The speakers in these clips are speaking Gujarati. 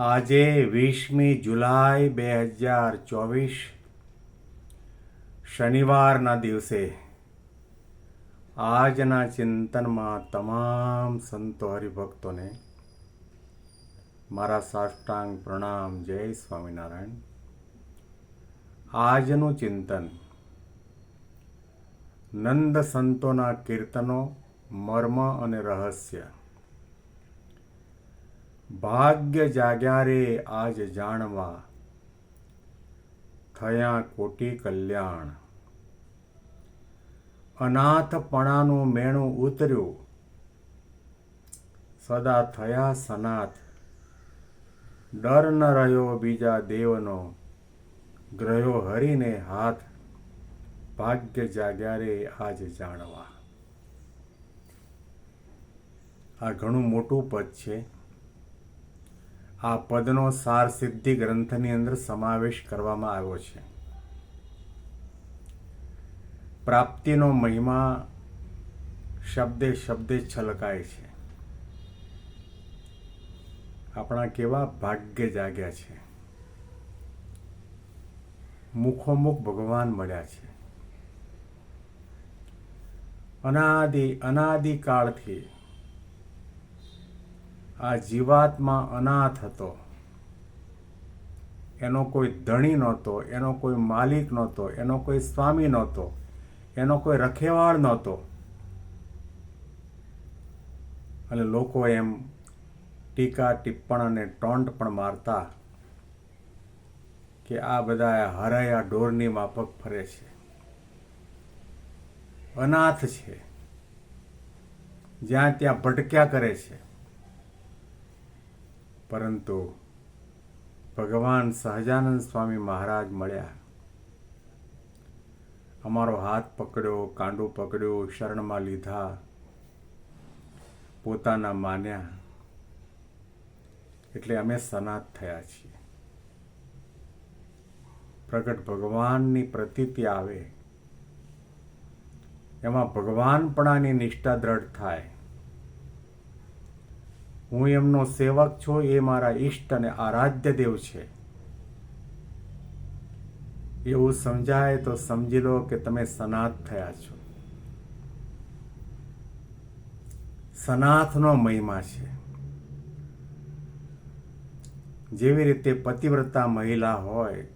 આજે વીસમી જુલાઈ બે હજાર ચોવીસ, શનિવારના દિવસે આજના ચિંતનમાં તમામ સંતો હરિભક્તોને મારા સાષ્ટાંગ પ્રણામ, જય સ્વામિનારાયણ. આજનું ચિંતન નંદ સંતોના કીર્તનો, મર્મ અને રહસ્ય ભાગ્ય જાગ્યા રે આજ જાણવા, થયા કોટી કલ્યાણ. અનાથપણાનું મેણું ઉતર્યું, સદા થયા સનાથ. ડર ન રહ્યો બીજા દેવનો, ગ્રહ્યો હરીને હાથ. ભાગ્ય જાગ્યા રે આજ જાણવા. આ ઘણું મોટું પદ છે. આ પદનો સાર સિદ્ધિ ગ્રંથની અંદર સમાવેશ કરવામાં આવ્યો છે. પ્રાપ્તિનો મહિમા શબ્દે શબ્દે છલકાય છે. આપણા કેવા ભાગ્ય જાગ્યા છે. મુખોમુખ ભગવાન મળ્યા છે. અનાદિ અનાદિ કાળથી આ જીવાતમાં અનાથ હતો. એનો કોઈ ધણી નહોતો, એનો કોઈ માલિક નહોતો, એનો કોઈ સ્વામી નહોતો, એનો કોઈ રખેવાળ નહોતો. અને લોકો એમ ટીકા, ટિપ્પણ અને ટોન્ટ પણ મારતા કે આ બધા હરાયા ઢોરની માફક ફરે છે. અનાથ છે. જ્યાં ત્યાં ભટક્યા કરે છે. પરંતુ ભગવાન સહજાનંદ સ્વામી મહારાજ મળ્યા. અમારો હાથ પકડ્યો, કાંડો પકડ્યો, શરણમાં લીધા. પોતાના માન્યા. એટલે અમે સનાત થયા છીએ. પ્રગટ ભગવાનની પ્રતીતિ આવે. એમાં ભગવાનપણાની નિષ્ઠા દ્રઢ થાય. હું એમનો સેવક છું, એ મારા ઈષ્ટ અને આરાધ્ય દેવ છે. એવું સમજાય તો સમજી લો કે તમે સનાથ થયા છો. સનાથનો મહિમા છે. જેવી રીતે પતિવ્રતા મહિલા હોય,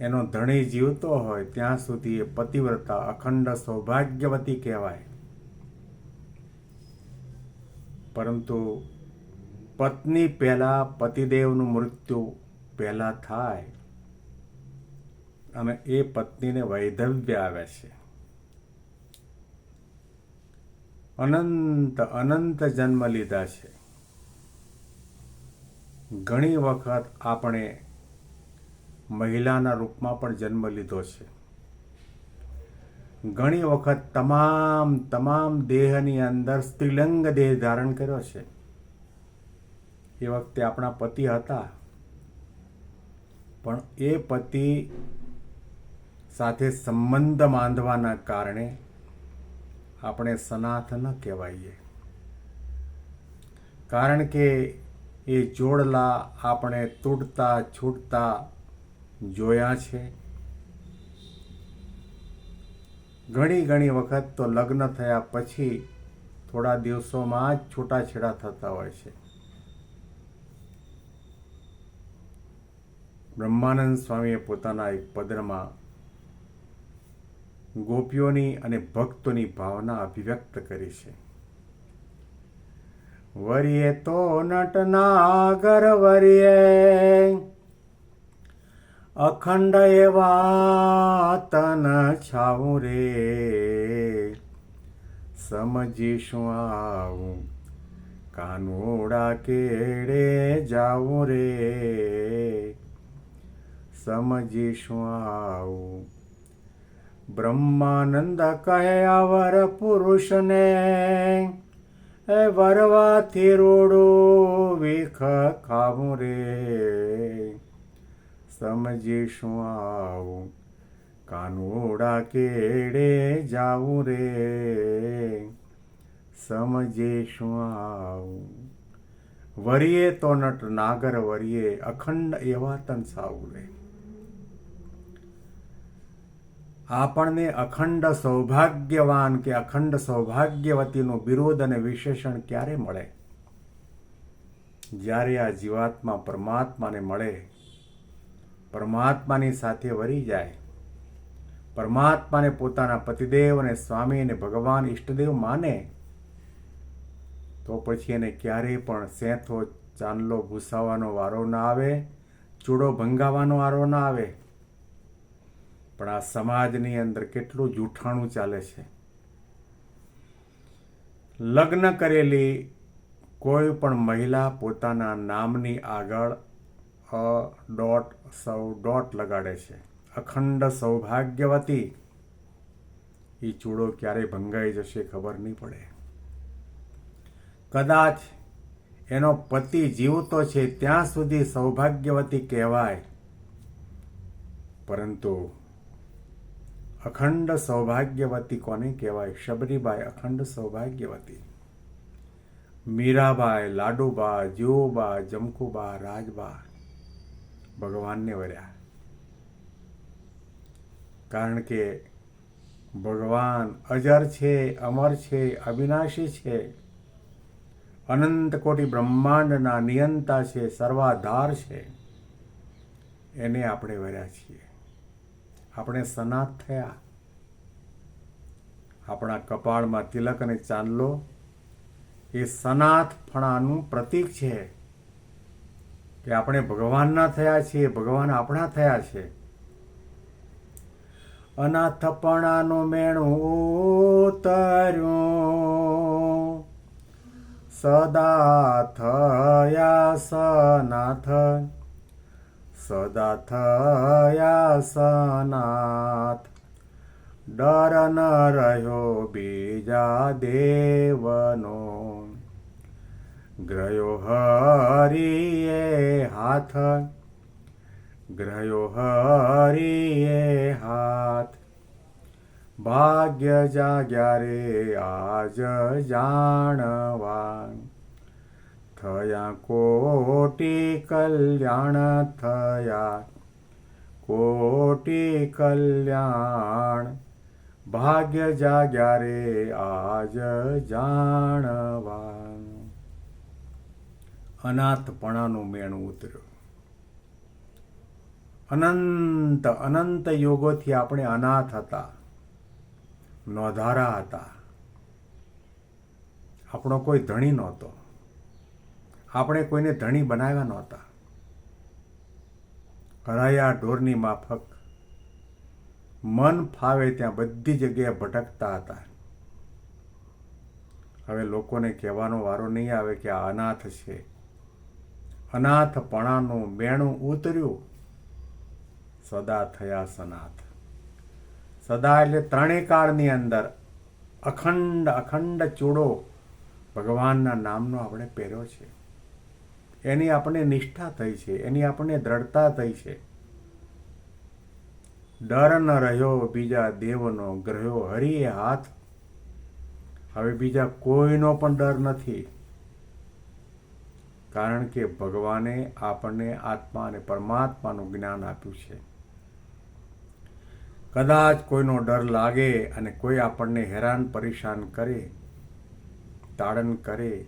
એનો ધણી જીવતો હોય, ત્યાં સુધી એ પતિવ્રતા અખંડ સૌભાગ્યવતી કહેવાય. પરંતુ પત્ની પહેલા પતિદેવનું મૃત્યુ પહેલાં થાય. અને એ પત્નીને વૈધવ્ય આવે છે. અનંત અનંત જન્મ લીધા છે. ઘણી વખત આપણે મહિલાના રૂપમાં પણ જન્મ લીધો છે. ઘણી વખત તમામ તમામ દેહની અંદર સ્ત્રીલિંગ દેહ ધારણ કર્યો છે. એ વખતે આપણા પતિ હતા. પણ એ પતિ સાથે સંબંધ બાંધવાના કારણે આપણે સનાથ ન કહેવાઈએ. કારણ કે એ જોડલા આપણે તૂટતા, છૂટતા જોયા છે. ઘણી ઘણી વખત તો લગ્ન થયા પછી થોડા દિવસોમાં જ છૂટાછેડા થતા હોય છે. બ્રહ્માનંદ સ્વામીએ પોતાના એક પદ્રમાં ગોપીઓની અને ભક્તોની ભાવના અભિવ્યક્ત કરી છે. વરિયે તો નટનાગર વરિયે અખંડ એવા તન છાવું રે સમજીશું આવું, કાનોડા કેડે જાઉં રે. સમજીશું આવું, બ્રહ્માનંદ કહે અવર પુરુષને, એ વરવાથી રોડો વિખ ખાવું રે. સમજીશું આવું કાનુડા કેડે જાવું રે સમજીશું આવું વરિયે તો નટ નાગર વરિયે અખંડ એવા તન સાવરે આપણને અખંડ સૌભાગ્યવાન કે અખંડ સૌભાગ્યવતીનું વિરોધ અને વિશેષણ ક્યારે મળે જ્યારે આ જીવાત્મા પરમાત્માને મળે પરમાત્માની સાથે વરી જાય. પરમાત્માને પોતાના પતિદેવ અને સ્વામી અને ભગવાન ઈષ્ટદેવ માને, તો પછી એને ક્યારેય પણ સેંથો ચાંદલો ભૂસાવાનો વારો ના આવે, ચૂડો ભંગાવાનો વારો ના આવે. પણ આ સમાજની અંદર કેટલું જૂઠાણું ચાલે છે. લગ્ન કરેલી કોઈ પણ મહિલા પોતાના નામની આગળ અ, ડોટ, સૌ, ડોટ લગાડે છે. અખંડ સૌભાગ્યવતી. એ ચૂડો ક્યારે ભંગાઈ જશે ખબર નહીં પડે. કદાચ એનો પતિ જીવતો છે ત્યાં સુધી સૌભાગ્યવતી કહેવાય. પરંતુ અખંડ સૌભાગ્યવતી કોને કહેવાય? શબરીબાઈ અખંડ સૌભાગ્યવતી. મીરાબાઈ, લાડુબા, જીવુબા, જમકુબા, રાજબા. ભગવાનને વર્યા. કારણ કે ભગવાન અજર છે, અમર છે, અવિનાશી છે, અનંત કોટી બ્રહ્માંડના નિયંતા છે, સર્વાધાર છે, એને આપણે વર્યા છીએ. આપણે સનાત થયા. આપણા કપાળમાં તિલક અને ચાંદલો એ સનાથ ફણાનું પ્રતીક છે. કે આપણે ભગવાનના થયા છીએ, ભગવાન આપણા થયા છે. અનાથપણાનું મેણું ઉતર્યું. સદા થયા સનાથ, સદા થયા સનાથ. ડર ન રહ્યો બીજા દેવનો. ગ્રયો હરિયે હાથ ગ્રયો હરિયે હાથ. ભાગ્ય જાગ્યા રે આજ જાણવા થયા કોટી કલ્યાણ થયા, કોટી કલ્યાણ. ભાગ્ય જાગ્યા રે આજ જાણવા અનાથપણાનું મેણું ઉતર્યું. અનંત અનંત યોગોથી આપણે અનાથ હતા, નોધારા હતા. આપણો કોઈ ધણી નહોતો. આપણે કોઈને ધણી બનાવ્યા નહોતા. કરાયા ઢોરની માફક. મન ફાવે ત્યાં બધી જગ્યાએ ભટકતા હતા. હવે લોકોને કહેવાનો વારો નહીં આવે કે આ અનાથ છે. અનાથપણાનું મેણું ઉતર્યું. સદા થયા સનાથ. સદા એટલે ત્રણેય કાળની અંદર અખંડ અખંડ ચૂડો ભગવાનના નામનો આપણે પહેર્યો છે. એની આપણને નિષ્ઠા થઈ છે, એની આપણને દ્રઢતા થઈ છે. ડર ન રહ્યો, બીજા દેવનો ગ્રહ્યો હરિએ હાથ. હવે બીજા કોઈનો પણ ડર નથી. કારણ કે ભગવાને આપણને આત્મા અને પરમાત્માનું જ્ઞાન આપ્યું છે. કદાચ કોઈનો ડર લાગે અને કોઈ આપણને હેરાન, પરેશાન કરે, તાડન કરે,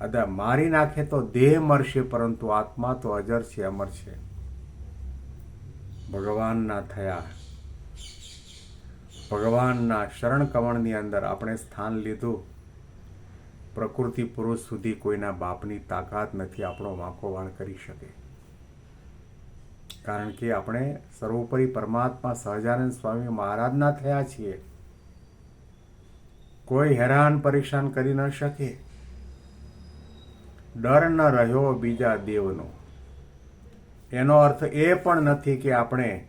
અદા મારી નાખે તો દેહ મરશે, પરંતુ આત્મા તો અજર છે, અમર છે. ભગવાનના થયા. ભગવાનના શરણ કમળની અંદર આપણે સ્થાન લીધું. પ્રકૃતિ પુરુષ સુધી કોઈના બાપની તાકાત નથી, આપણો વાંકો વાળ કરી શકે. કારણ કે આપણે સર્વોપરી પરમાત્મા સહજાનંદ સ્વામી મહારાજના થયા છીએ. કોઈ હેરાન પરેશાન કરી ન શકે. ડર ન રહ્યો બીજા દેવનો. એનો અર્થ એ પણ નથી કે આપણે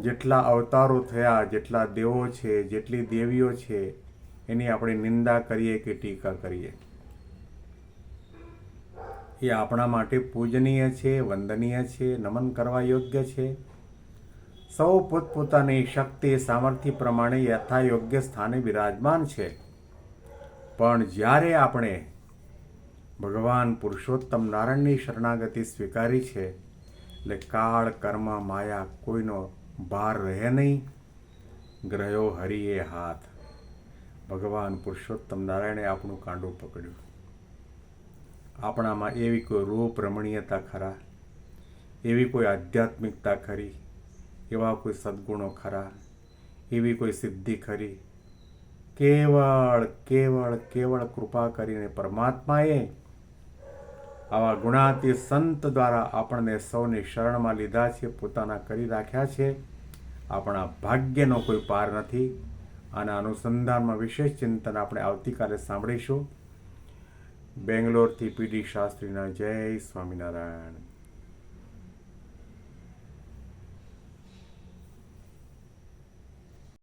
જેટલા અવતારો થયા, જેટલા દેવો છે, જેટલી દેવીઓ છે એની આપણે નિંદા કરીએ કે ટીકા કરીએ? એ આપણા માટે પૂજનીય છે, વંદનીય છે, નમન કરવા યોગ્ય છે. સૌ પોતપોતાની શક્તિ, સામર્થ્ય પ્રમાણે યથા યોગ્ય સ્થાને બિરાજમાન છે. પણ જ્યારે આપણે ભગવાન પુરુષોત્તમ નારાયણની શરણાગતિ સ્વીકારી છે, એટલે કાળ, કર્મ, માયા કોઈનો ભાર રહે નહીં. ગ્રહો હરિએ હાથ. ભગવાન પુરુષોત્તમ નારાયણે આપણું કાંડું પકડ્યું. આપણામાં એવી કોઈ રૂપ રમણીયતા ખરા? એવી કોઈ આધ્યાત્મિકતા ખરી? એવા કોઈ સદ્ગુણો ખરા? એવી કોઈ સિદ્ધિ ખરી? કેવળ કેવળ કેવળ કૃપા કરીને પરમાત્માએ આવા ગુણાતી સંત દ્વારા આપણને સૌની શરણમાં લીધા છે, પોતાના કરી રાખ્યા છે. આપણા ભાગ્યનો કોઈ પાર નથી. આના અનુસંધાનમાં વિશેષ ચિંતન આપણે આવતીકાલે સાંભળીશું. બેંગ્લોરથી પીડી શાસ્ત્રીના જય સ્વામિનારાયણ.